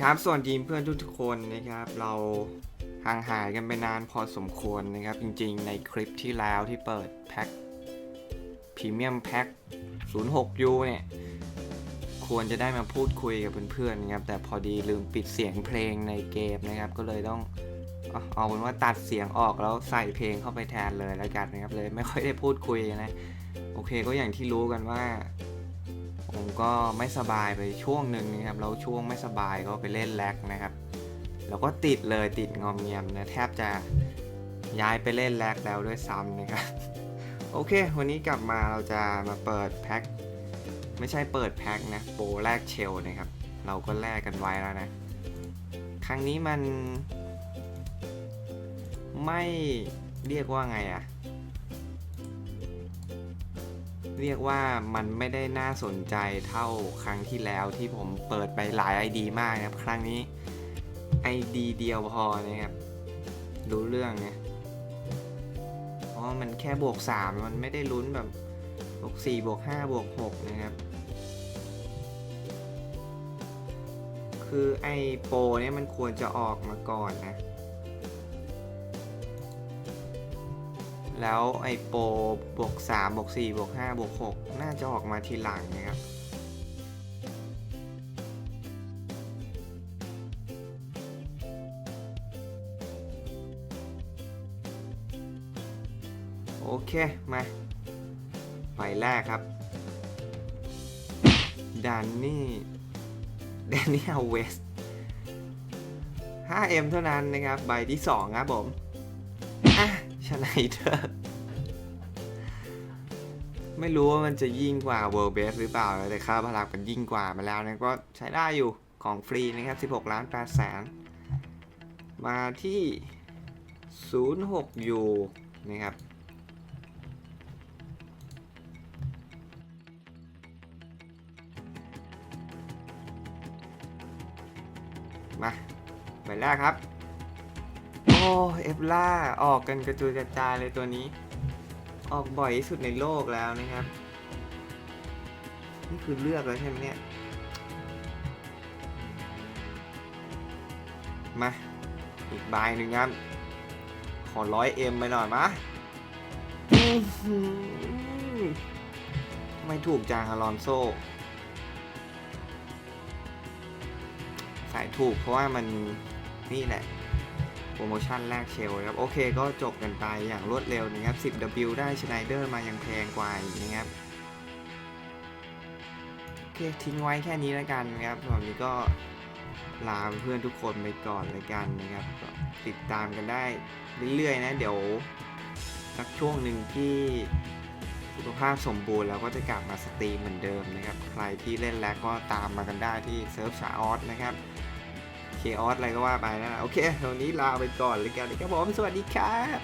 ครับส่วนทีมเพื่อนทุกๆคนนะครับ เราห่างหายกันไปนานพอสมควรนะครับ จริงๆ ในคลิปที่แล้วที่เปิดแพ็คพรีเมียมแพ็ค 06U เนี่ย ควรจะได้มาพูดคุยกับเพื่อนๆนะครับ แต่พอดีลืมปิดเสียงเพลงในเกมนะครับ ก็เลยต้องอาเอาเป็นว่าตัดเสียงออกแล้วใส่เพลงเข้าไปแทนเลยแล้วกันนะครับเลยไม่ค่อยได้พูดคุยนะ โอเคก็อย่างที่รู้กันว่า ผมก็ไม่สบายไปช่วงหนึ่งนะครับแล้วช่วงไม่สบายก็ไปเล่นแล็กนะครับ แล้วก็ติดเลยติดงอมเงียมนะแทบจะย้ายไปเล่นแล็กแล้วด้วยซ้ำนะครับ โอเค วันนี้กลับมาเราจะมาเปิดแพ็คไม่ใช่เปิดแพ็คนะโปรแลกเชลนะครับ เราก็แลกกันไว้แล้วนะ ครั้งนี้มันไม่เรียกว่าไงอะ เรียกว่ามันไม่ได้น่าสนใจเท่าครั้งที่แล้วที่ผมเปิดไปหลาย ID มากนะครับ ครั้งนี้ ID เดียวพอนะครับ รู้เรื่องเนี่ยเพราะมันแค่บวก 3 มันไม่ได้ลุ้นแบบบวก4บวก5บวก6นะครับ คือไอโปรเนี่ยมันควรจะออกมาก่อนนะ แล้วไอโปรบวก3บวก4บวก5บวก6น่าจะออกมาทีหลังนะครับโอเค มาใบแรกครับดานนี่แดนนี่เอาเวส 5M เท่านั้นนะครับ ใบที่ 2 ครับผมอะ ชไนเดอร์ไม่รู้ว่ามันจะยิ่งกว่า World Best หรือเปล่า แต่ค่าพลังมันยิ่งกว่ามาแล้วนะก็ใช้ได้อยู่ของฟรีนะครับ 16 ล้าน8แสน มาที่ 06U นะครับ มาใบแรกครับ เอฟล่าออกกันกระจุยกระจายเลยตัวนี้ ออกบ่อยที่สุดในโลกแล้วนะครับ นี่คือเลือกแล้วใช่ไหมเนี่ย มา อีกใบหนึ่งครับ ขอร้อยเอ็มไปหน่อยมะไม่ถูกจางอลอนโซใส่ถูกเพราะว่ามันนี่แหละ โปรโมชั่นแรกเชลครับ โอเคก็จบกันไปอย่างรวดเร็วนะครับ 10W ได้ชไนเดอร์มายังแพงกว่าอีกนะครับโอเคทิ้งไว้แค่นี้แล้วกันนะครับสำหรับนนี้ก็ลาเพื่อนทุกคนไปก่อนเลยกันนะครับติดตามกันได้เรื่อยๆนะ เดี๋ยวสักช่วงหนึ่งที่สุขภาพสมบูรณ์แล้วก็จะกลับมาสตรีมเหมือนเดิมนะครับ ใครที่เล่นแล้วก็ตามมากันได้ที่เซิร์ฟชาออสนะครับ เคออสอะไรก็ว่าไปนะ โอเควันนี้ลาไปก่อนเลยกันนะครับผมสวัสดีครับ